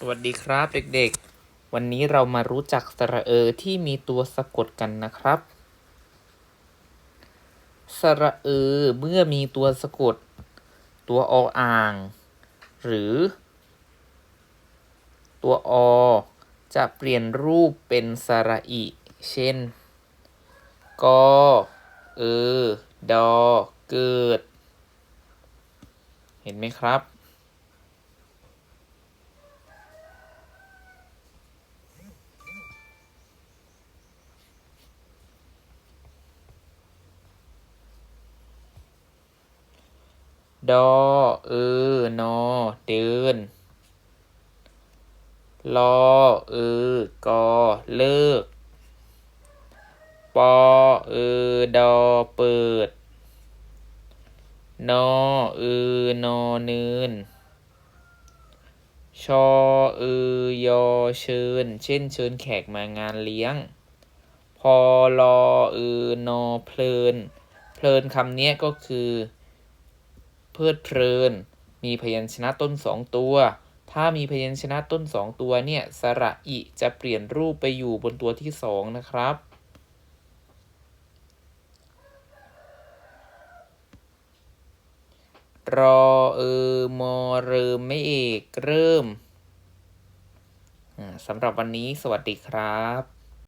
สวัสดีครับเด็กๆ วันนี้เรามารู้จักสระเออที่มีตัวสะกดกันนะครับ สระเออเมื่อมีตัวสะกด ตัวออ่าง หรือ ตัวอ จะเปลี่ยนรูปเป็นสระอิ เช่น กอ เออดอ เกิด เห็นไหมครับ ดอเออนอเดินลอเออกอเลิกปอเออดอเปิด นอเออนอเนิน ชอเออยอเชิญ เช่นเชิญแขกมางานเลี้ยง พอลอเออนอเพลิน เพลินคำนี้ก็คือ เพลิดเพลิน มีพยัญชนะต้นสองตัว ถ้ามีพยัญชนะต้นสองตัวเนี่ย สระอิจะเปลี่ยนรูปไปอยู่บนตัวที่สองนะครับ รอเออมอเริมไม่เอกเริ่มอ่าสำหรับวันนี้สวัสดีครับ